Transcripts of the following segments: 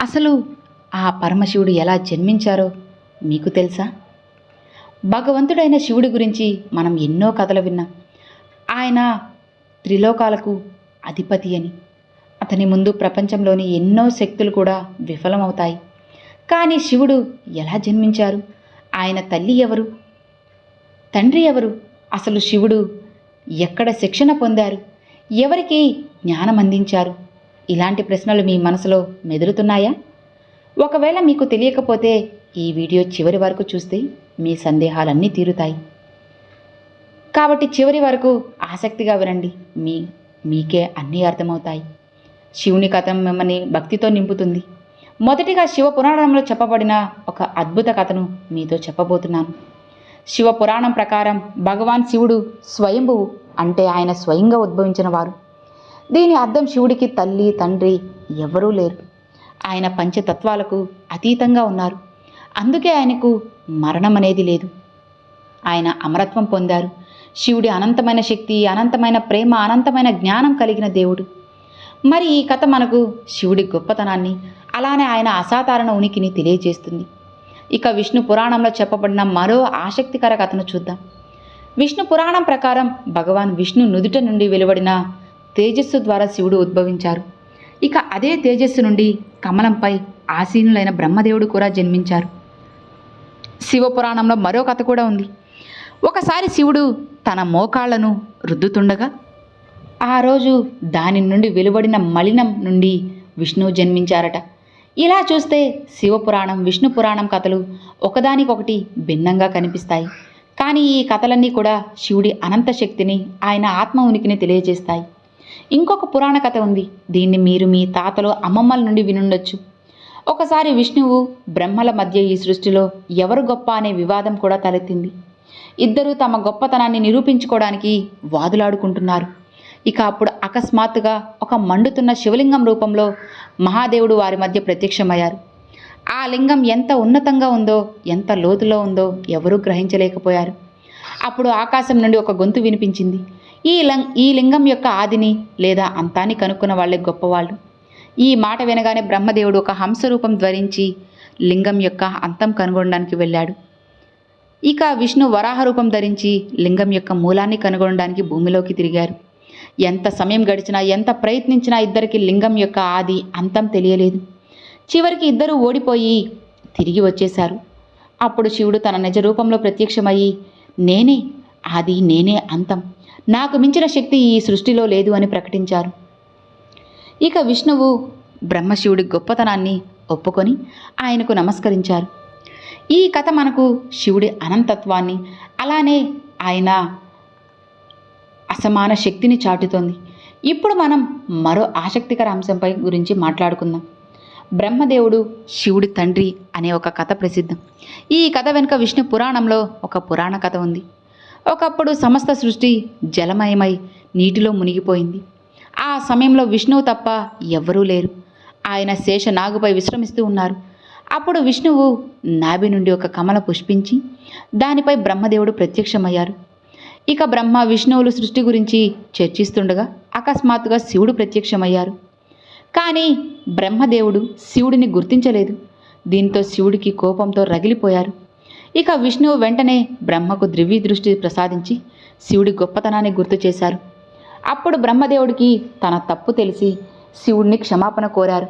అసలు ఆ పరమశివుడు ఎలా జన్మించారో మీకు తెలుసా? భగవంతుడైన శివుడి గురించి మనం ఎన్నో కథలు విన్నాం. ఆయన త్రిలోకాలకు అధిపతి అని. అతని ముందు ప్రపంచంలోని ఎన్నో శక్తులు కూడా విఫలమవుతాయి. కానీ శివుడు ఎలా జన్మించారు? ఆయన తల్లి ఎవరు? తండ్రి ఎవరు? అసలు శివుడు ఎక్కడ శిక్షణ పొందారు? ఎవరికి జ్ఞానం అందించారు? ఇలాంటి ప్రశ్నలు మీ మనసులో మెదులుతున్నాయా? ఒకవేళ మీకు తెలియకపోతే ఈ వీడియో చివరి వరకు చూస్తే మీ సందేహాలన్నీ తీరుతాయి. కాబట్టి చివరి వరకు ఆసక్తిగా వినండి. మీ మీకే అన్నీ అర్థమవుతాయి. శివుని కథ మిమ్మల్ని భక్తితో నింపుతుంది. మొదటిగా శివ పురాణంలో చెప్పబడిన ఒక అద్భుత కథను మీతో చెప్పబోతున్నాను. శివ పురాణం ప్రకారం భగవాన్ శివుడు స్వయంభువు అంటే ఆయన స్వయంగా ఉద్భవించిన వారు. దీని అర్థం శివుడికి తల్లి తండ్రి ఎవరూ లేరు. ఆయన పంచతత్వాలకు అతీతంగా ఉన్నారు. అందుకే ఆయనకు మరణం అనేది లేదు. ఆయన అమరత్వం పొందారు. శివుడి అనంతమైన శక్తి అనంతమైన ప్రేమ అనంతమైన జ్ఞానం కలిగిన దేవుడు. మరి ఈ కథ మనకు శివుడి గొప్పతనాన్ని అలానే ఆయన అసాధారణ ఉనికిని తెలియజేస్తుంది. ఇక విష్ణు పురాణంలో చెప్పబడిన మరో ఆసక్తికర కథను చూద్దాం. విష్ణు పురాణం ప్రకారం భగవాన్ విష్ణు నుదుట నుండి వెలువడిన తేజస్సు ద్వారా శివుడు ఉద్భవించారు. ఇక అదే తేజస్సు నుండి కమలంపై ఆసీనులైన బ్రహ్మదేవుడు కూడా జన్మించారు. శివపురాణంలో మరో కథ కూడా ఉంది. ఒకసారి శివుడు తన మోకాళ్ళను రుద్దుతుండగా ఆ రోజు దాని నుండి వెలువడిన మలినం నుండి విష్ణువు జన్మించారట. ఇలా చూస్తే శివపురాణం విష్ణు పురాణం కథలు ఒకదానికొకటి భిన్నంగా కనిపిస్తాయి. కానీ ఈ కథలన్నీ కూడా శివుడి అనంత శక్తిని ఆయన ఆత్మ ఉనికిని తెలియజేస్తాయి. ఇంకొక పురాణ కథ ఉంది. దీన్ని మీరు మీ తాతలు అమ్మమ్మల నుండి వినుండొచ్చు. ఒకసారి విష్ణువు బ్రహ్మల మధ్య ఈ సృష్టిలో ఎవరు గొప్ప అనే వివాదం కూడా తలెత్తింది. ఇద్దరూ తమ గొప్పతనాన్ని నిరూపించుకోవడానికి వాదులాడుకుంటున్నారు. ఇక అప్పుడు అకస్మాత్తుగా ఒక మండుతున్న శివలింగం రూపంలో మహాదేవుడు వారి మధ్య ప్రత్యక్షమయ్యారు. ఆ లింగం ఎంత ఉన్నతంగా ఉందో ఎంత లోతులో ఉందో ఎవరూ గ్రహించలేకపోయారు. అప్పుడు ఆకాశం నుండి ఒక గొంతు వినిపించింది. ఈ లం ఈ లింగం యొక్క ఆదిని లేదా అంతాన్ని కనుక్కున్న వాళ్ళే గొప్పవాళ్ళు. ఈ మాట వినగానే బ్రహ్మదేవుడు ఒక హంస రూపం ధరించి లింగం యొక్క అంతం కనుగొనడానికి వెళ్ళాడు. ఇక విష్ణు వరాహ రూపం ధరించి లింగం యొక్క మూలాన్ని కనుగొనడానికి భూమిలోకి తిరిగారు. ఎంత సమయం గడిచినా ఎంత ప్రయత్నించినా ఇద్దరికి లింగం యొక్క ఆది అంతం తెలియలేదు. చివరికి ఇద్దరూ ఓడిపోయి తిరిగి వచ్చేశారు. అప్పుడు శివుడు తన నిజ రూపంలో ప్రత్యక్షమయ్యి నేనే ఆది నేనే అంతం. నాకు మించిన శక్తి ఈ సృష్టిలో లేదు అని ప్రకటించారు. ఇక విష్ణువు బ్రహ్మశివుడి గొప్పతనాన్ని ఒప్పుకొని ఆయనకు నమస్కరించారు. ఈ కథ మనకు శివుడి అనంతత్వాన్ని అలానే ఆయన అసమాన శక్తిని చాటుతోంది. ఇప్పుడు మనం మరో ఆసక్తికర అంశంపై గురించి మాట్లాడుకుందాం. బ్రహ్మదేవుడు శివుడి తండ్రి అనే ఒక కథ ప్రసిద్ధం. ఈ కథ వెనుక విష్ణు పురాణంలో ఒక పురాణ కథ ఉంది. ఒకప్పుడు సమస్త సృష్టి జలమయమై నీటిలో మునిగిపోయింది. ఆ సమయంలో విష్ణువు తప్ప ఎవ్వరూ లేరు. ఆయన శేష నాగుపై విశ్రమిస్తూ ఉన్నారు. అప్పుడు విష్ణువు నాభి నుండి ఒక కమల పుష్పించి దానిపై బ్రహ్మదేవుడు ప్రత్యక్షమయ్యారు. ఇక బ్రహ్మ విష్ణువులు సృష్టి గురించి చర్చిస్తుండగా అకస్మాత్తుగా శివుడు ప్రత్యక్షమయ్యారు. కానీ బ్రహ్మదేవుడు శివుడిని గుర్తించలేదు. దీంతో శివుడికి కోపంతో రగిలిపోయారు. ఇక విష్ణువు వెంటనే బ్రహ్మకు దివ్య దృష్టి ప్రసాదించి శివుడి గొప్పతనాన్ని గుర్తు చేశారు. అప్పుడు బ్రహ్మదేవుడికి తన తప్పు తెలిసి శివుడిని క్షమాపణ కోరారు.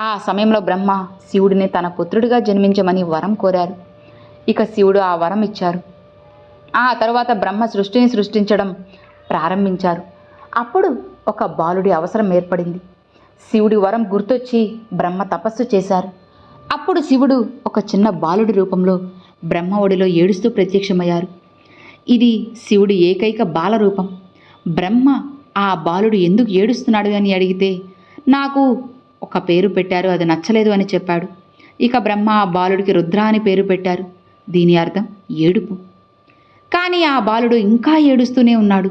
ఆ సమయంలో బ్రహ్మ శివుడిని తన పుత్రుడిగా జన్మించమని వరం కోరారు. ఇక శివుడు ఆ వరం ఇచ్చారు. ఆ తర్వాత బ్రహ్మ సృష్టిని సృష్టించడం ప్రారంభించారు. అప్పుడు ఒక బాలుడి అవసరం ఏర్పడింది. శివుడి వరం గుర్తొచ్చి బ్రహ్మ తపస్సు చేశారు. అప్పుడు శివుడు ఒక చిన్న బాలుడి రూపంలో బ్రహ్మ ఒడిలో ఏడుస్తూ ప్రత్యక్షమయ్యారు. ఇది శివుడి ఏకైక బాల రూపం. బ్రహ్మ ఆ బాలుడు ఎందుకు ఏడుస్తున్నాడు అని అడిగితే నాకు ఒక పేరు పెట్టారు అది నచ్చలేదు అని చెప్పాడు. ఇక బ్రహ్మ ఆ బాలుడికి రుద్ర అని పేరు పెట్టారు. దీని అర్థం ఏడుపు. కానీ ఆ బాలుడు ఇంకా ఏడుస్తూనే ఉన్నాడు.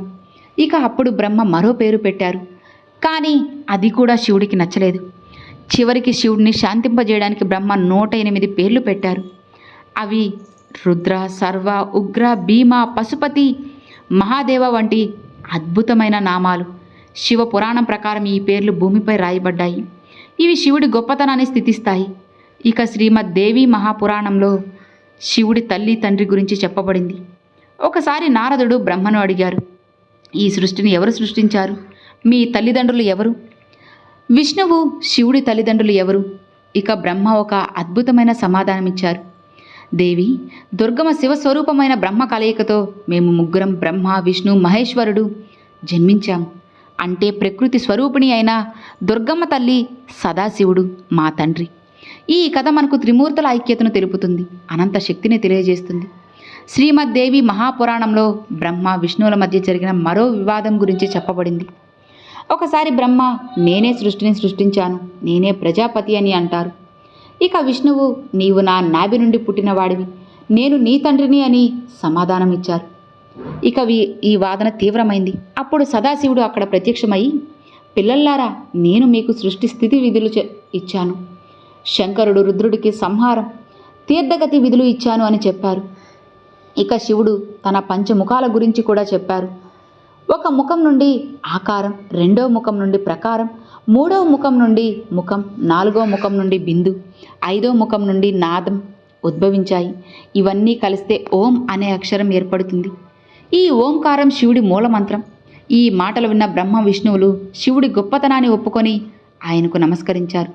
ఇక అప్పుడు బ్రహ్మ మరో పేరు పెట్టారు. కానీ అది కూడా శివుడికి నచ్చలేదు. చివరికి శివుడిని శాంతింపజేయడానికి బ్రహ్మ నూట ఎనిమిది పేర్లు పెట్టారు. అవి రుద్ర సర్వ ఉగ్ర భీమ పశుపతి మహాదేవ వంటి అద్భుతమైన నామాలు. శివ పురాణం ప్రకారం ఈ పేర్లు భూమిపై రాయబడ్డాయి. ఇవి శివుడి గొప్పతనాన్ని స్థితిస్తాయి. ఇక శ్రీమద్ దేవి మహాపురాణంలో శివుడి తల్లి తండ్రి గురించి చెప్పబడింది. ఒకసారి నారదుడు బ్రహ్మను అడిగారు ఈ సృష్టిని ఎవరు సృష్టించారు? మీ తల్లిదండ్రులు ఎవరు? విష్ణువు శివుడి తల్లిదండ్రులు ఎవరు? ఇక బ్రహ్మ ఒక అద్భుతమైన సమాధానమిచ్చారు. దేవి దుర్గమ శివస్వరూపమైన బ్రహ్మ కలయికతో మేము ముగ్గురం బ్రహ్మ విష్ణు మహేశ్వరుడు జన్మించాము అంటే ప్రకృతి స్వరూపిణి అయిన దుర్గమ్మ తల్లి సదాశివుడు మా తండ్రి. ఈ కథ మనకు త్రిమూర్తుల ఐక్యతను తెలుపుతుంది అనంత శక్తిని తెలియజేస్తుంది. శ్రీమద్దేవి మహాపురాణంలో బ్రహ్మ విష్ణువుల మధ్య జరిగిన మరో వివాదం గురించి చెప్పబడింది. ఒకసారి బ్రహ్మ నేనే సృష్టిని సృష్టించాను నేనే ప్రజాపతి అని అంటారు. ఇక విష్ణువు నీవు నా నాభి నుండి పుట్టినవాడివి నేను నీ తండ్రిని అని సమాధానం ఇచ్చారు. ఇక వి- ఈ వాదన తీవ్రమైంది. అప్పుడు సదాశివుడు అక్కడ ప్రత్యక్షమై పిల్లల్లారా నేను మీకు సృష్టి స్థితి విధులు చె- ఇచ్చాను. శంకరుడు రుద్రుడికి సంహారం తీర్థగతి విధులు ఇచ్చాను అని చెప్పారు. ఇక శివుడు తన పంచముఖాల గురించి కూడా చెప్పారు. ఒక ముఖం నుండి ఆకారం రెండో ముఖం నుండి ప్రకారం మూడో ముఖం నుండి ముఖం నాలుగో ముఖం నుండి బిందు ఐదో ముఖం నుండి నాదం ఉద్భవించాయి. ఇవన్నీ కలిస్తే ఓం అనే అక్షరం ఏర్పడుతుంది. ఈ ఓంకారం శివుడి మూలమంత్రం. ఈ మాటలు విన్న బ్రహ్మ విష్ణువులు శివుడి గొప్పతనాన్ని ఒప్పుకొని ఆయనకు నమస్కరించారు.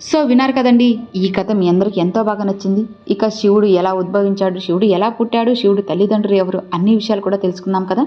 సో విన్నారు కదండి ఈ కథ మీ అందరికీ ఎంతో బాగా నచ్చింది. ఇక శివుడు ఎలా ఉద్భవించాడు శివుడు ఎలా పుట్టాడు శివుడు తల్లిదండ్రులు ఎవరు అన్ని విషయాలు కూడా తెలుసుకుందాం కదా.